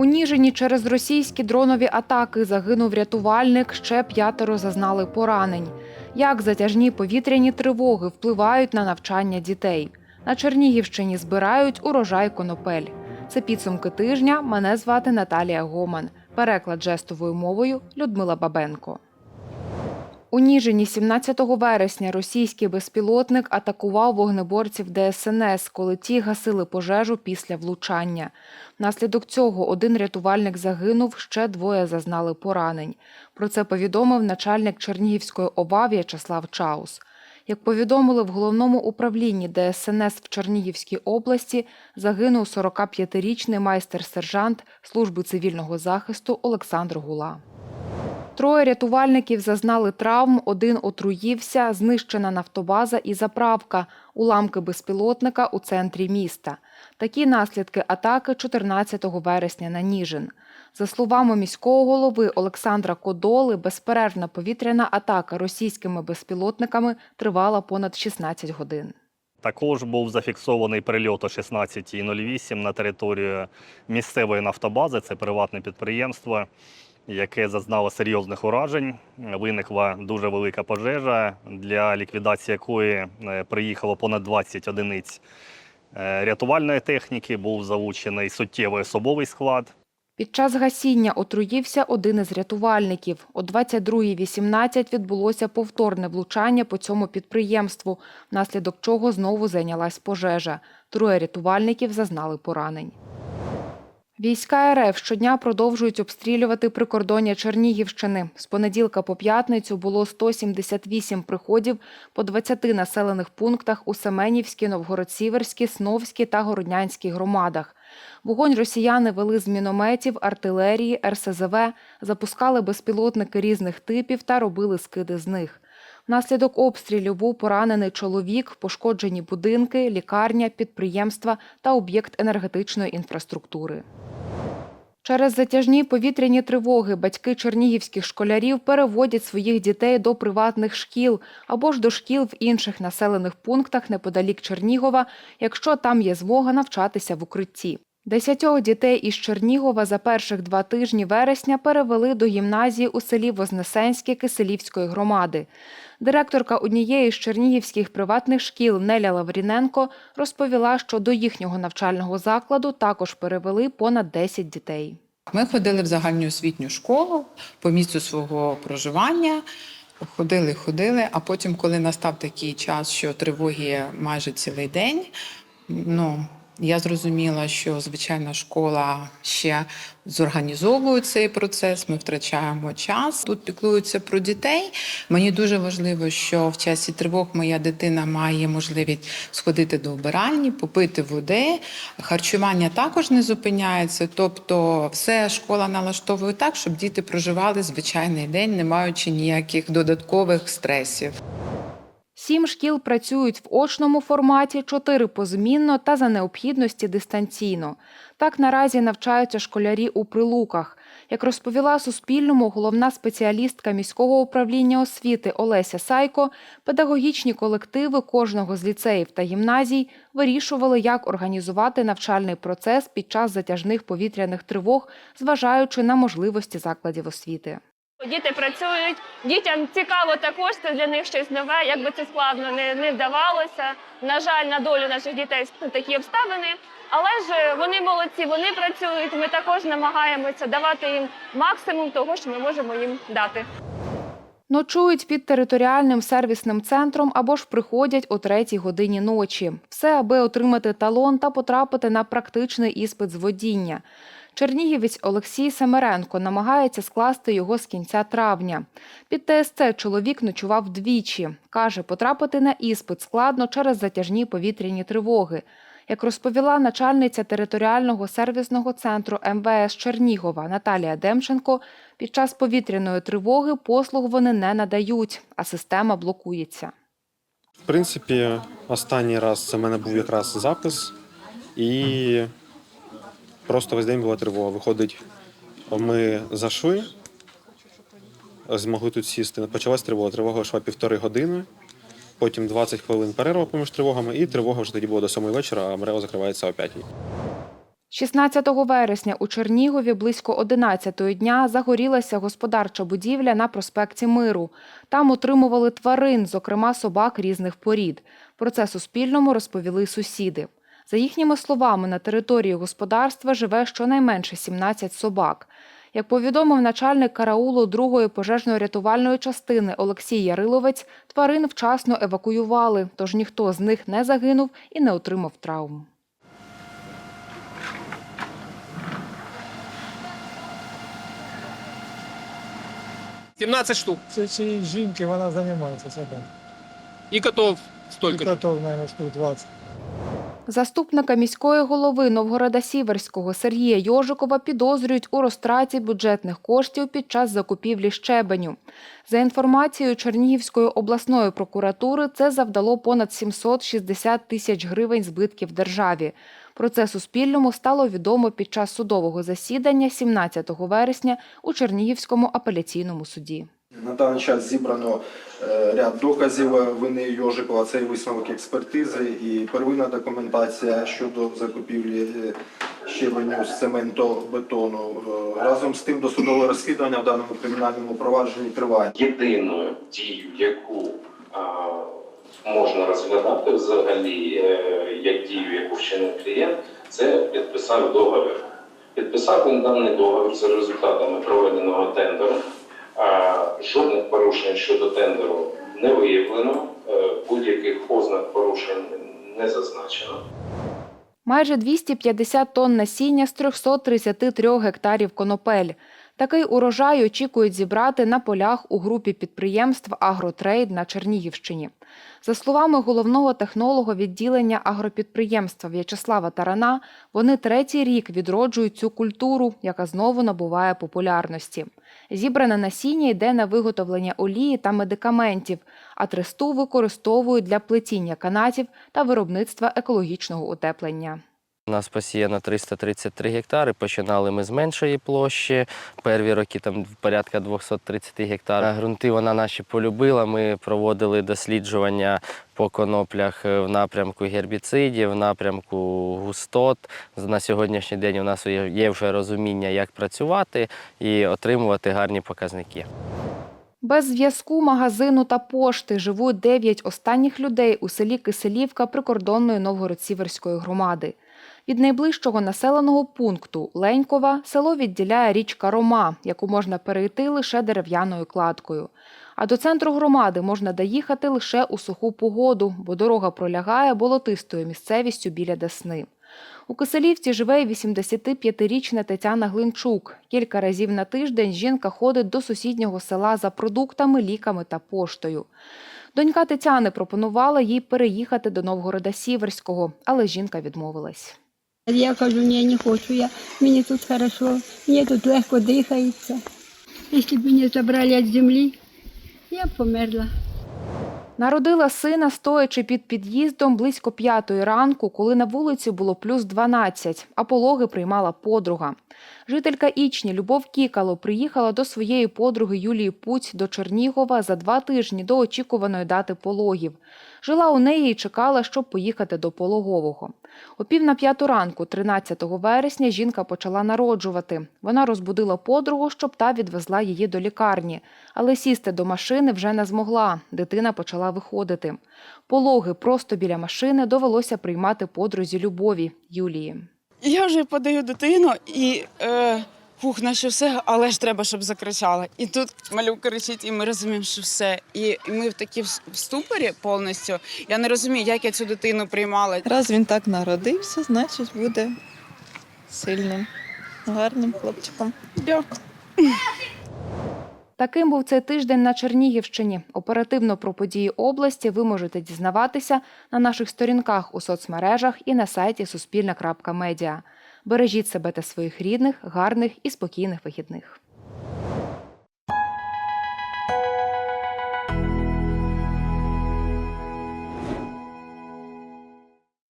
У Ніжині через російські дронові атаки загинув рятувальник, ще п'ятеро зазнали поранень. Як затяжні повітряні тривоги впливають на навчання дітей? На Чернігівщині збирають урожай конопель. Це підсумки тижня. Мене звати Наталія Гоман. Переклад жестовою мовою Людмила Бабенко. У Ніжині 17 вересня російський безпілотник атакував вогнеборців ДСНС, коли ті гасили пожежу після влучання. Внаслідок цього один рятувальник загинув, ще двоє зазнали поранень. Про це повідомив начальник Чернігівської ОВА В'ячеслав Чаус. Як повідомили в головному управлінні ДСНС в Чернігівській області, загинув 45-річний майстер-сержант служби цивільного захисту Олександр Гула. Троє рятувальників зазнали травм, один отруївся, знищена нафтобаза і заправка, уламки безпілотника у центрі міста. Такі наслідки атаки 14 вересня на Ніжин. За словами міського голови Олександра Кодоли, безперервна повітряна атака російськими безпілотниками тривала понад 16 годин. Також був зафіксований прильот о 16.08 на територію місцевої нафтобази. Це приватне підприємство, яке зазнало серйозних уражень. Виникла дуже велика пожежа, для ліквідації якої е, приїхало понад 20 одиниць е, рятувальної техніки. Був залучений суттєвий особовий склад. Під час гасіння отруївся один із рятувальників. О 22.18 відбулося повторне влучання по цьому підприємству, внаслідок чого знову зайнялась пожежа. Троє рятувальників зазнали поранень. Війська РФ щодня продовжують обстрілювати прикордоння Чернігівщини. З понеділка по п'ятницю було 178 приходів по 20 населених пунктах у Семенівській, Новгород-Сіверській, Сновській та Городнянській громадах. Вогонь росіяни вели з мінометів, артилерії, РСЗВ, запускали безпілотники різних типів та робили скиди з них. Внаслідок обстрілів був поранений чоловік, пошкоджені будинки, лікарня, підприємства та об'єкт енергетичної інфраструктури. Через затяжні повітряні тривоги батьки чернігівських школярів переводять своїх дітей до приватних шкіл або ж до шкіл в інших населених пунктах неподалік Чернігова, якщо там є змога навчатися в укритті. Десятьох дітей із Чернігова за перших два тижні вересня перевели до гімназії у селі Вознесенське Киселівської громади. Директорка однієї з чернігівських приватних шкіл Неля Лавріненко розповіла, що до їхнього навчального закладу також перевели понад 10 дітей. Ми ходили в загальну освітню школу по місцю свого проживання. Ходили, ходили, а потім, коли настав такий час, що тривоги майже цілий день, ну я зрозуміла, що звичайна школа ще зорганізовує цей процес. Ми втрачаємо час. Тут піклуються про дітей. Мені дуже важливо, що в часі тривог моя дитина має можливість сходити до вбиральні, попити води. Харчування також не зупиняється. Тобто, все школа налаштовує так, щоб діти проживали звичайний день, не маючи ніяких додаткових стресів. Сім шкіл працюють в очному форматі, чотири позмінно та за необхідності дистанційно. Так наразі навчаються школярі у прилуках. Як розповіла Суспільному головна спеціалістка міського управління освіти Олеся Сайко, педагогічні колективи кожного з ліцеїв та гімназій вирішували, як організувати навчальний процес під час затяжних повітряних тривог, зважаючи на можливості закладів освіти. Діти працюють, дітям цікаво також, це для них щось нове. Як би це складно не, не вдавалося. На жаль, на долю наших дітей такі обставини. Але ж вони молодці, вони працюють. Ми також намагаємося давати їм максимум того, що ми можемо їм дати. Ночують під територіальним сервісним центром або ж приходять о третій годині ночі. Все, аби отримати талон та потрапити на практичний іспит з водіння. Чернігівець Олексій Семеренко намагається скласти його з кінця травня. Під ТСЦ чоловік ночував двічі. Каже, потрапити на іспит складно через затяжні повітряні тривоги. Як розповіла начальниця територіального сервісного центру МВС Чернігова Наталія Демченко, під час повітряної тривоги послуг вони не надають, а система блокується. В принципі, останній раз це в мене був якраз запис, і просто весь день була тривога. Виходить, ми зайшли, змогли тут сісти. Почалась тривога. Тривога йшла півтори години, потім 20 хвилин перерва поміж тривогами, і тривога вже тоді була до сьомої вечора, а МРЕО закривається о п'ятій. 16 вересня у Чернігові близько 11 дня загорілася господарча будівля на проспекті Миру. Там отримували тварин, зокрема собак різних порід. Про це Суспільному розповіли сусіди. За їхніми словами, на території господарства живе щонайменше 17 собак. Як повідомив начальник караулу другої пожежно-рятувальної частини Олексій Яриловець, тварин вчасно евакуювали, тож ніхто з них не загинув і не отримав травм. – 17 штук. Це цієї жінки вона займається собою. И котов І столько же. котов, мабуть, штук 20. Заступника міської голови Новгорода Сіверського Сергія Йожикова підозрюють у розтраті бюджетних коштів під час закупівлі щебеню. За інформацією Чернігівської обласної прокуратури, це завдало понад 760 тисяч гривень збитків державі. Про це Суспільному стало відомо під час судового засідання 17 вересня у Чернігівському апеляційному суді. На даний час зібрано е, ряд доказів вини Йожикова, це і висновок експертизи і первинна документація щодо закупівлі е, щебеню з цементобетону. Е, Разом з тим досудове розслідування в даному кримінальному провадженні триває. єдиною дію, яку можна розглядати взагалі, е, як дію, яку вчинив клієнт, це підписав договір. Підписав він даний договір за результатами проведеного тендеру. Жодних порушень щодо тендеру не виявлено, е, будь-яких ознак порушень не зазначено. Майже 250 тонн насіння з 333 гектарів конопель. Такий урожай очікують зібрати на полях у групі підприємств «Агротрейд» на Чернігівщині. За словами головного технолога відділення агропідприємства В'ячеслава Тарана, вони третій рік відроджують цю культуру, яка знову набуває популярності. Зібране насіння йде на виготовлення олії та медикаментів, а тресту використовують для плетіння канатів та виробництва екологічного утеплення. У нас посіяно 333 гектари. Починали ми з меншої площі. Перві роки там порядка 230 гектарів. Грунти вона наші полюбила. Ми проводили досліджування по коноплях в напрямку гербіцидів, в напрямку густот. На сьогоднішній день у нас є вже розуміння, як працювати і отримувати гарні показники. Без зв'язку, магазину та пошти живуть дев'ять останніх людей у селі Киселівка прикордонної Новгород-Сіверської громади. Від найближчого населеного пункту Ленькова село відділяє річка Рома, яку можна перейти лише дерев'яною кладкою. А до центру громади можна доїхати лише у суху погоду, бо дорога пролягає болотистою місцевістю біля Десни. У Киселівці живе 85-річна Тетяна Глинчук. Кілька разів на тиждень жінка ходить до сусіднього села за продуктами, ліками та поштою. Донька Тетяни пропонувала їй переїхати до Новгорода Сіверського, але жінка відмовилась. Я кажу, ні, не хочу я. Мені тут хорошо, мені тут легко дихається. Якщо б мене забрали від землі, я б померла. Народила сина, стоячи під під'їздом близько п'ятої ранку, коли на вулиці було плюс 12, а пологи приймала подруга. Жителька Ічні Любов Кікало приїхала до своєї подруги Юлії Пуць до Чернігова за два тижні до очікуваної дати пологів. Жила у неї і чекала, щоб поїхати до пологового. О пів на п'яту ранку, 13 вересня, жінка почала народжувати. Вона розбудила подругу, щоб та відвезла її до лікарні. Але сісти до машини вже не змогла. Дитина почала виходити. Пологи просто біля машини довелося приймати подрузі Любові Юлії. Я вже подаю дитину і е, фух, наче все, але ж треба, щоб закричала. І тут малюк кричить, і ми розуміємо, що все. І, ми в такі в ступорі повністю. Я не розумію, як я цю дитину приймала. Раз він так народився, значить буде сильним, гарним хлопчиком. Дякую. Таким був цей тиждень на Чернігівщині. Оперативно про події області ви можете дізнаватися на наших сторінках у соцмережах і на сайті Суспільне.Медіа. Бережіть себе та своїх рідних, гарних і спокійних вихідних.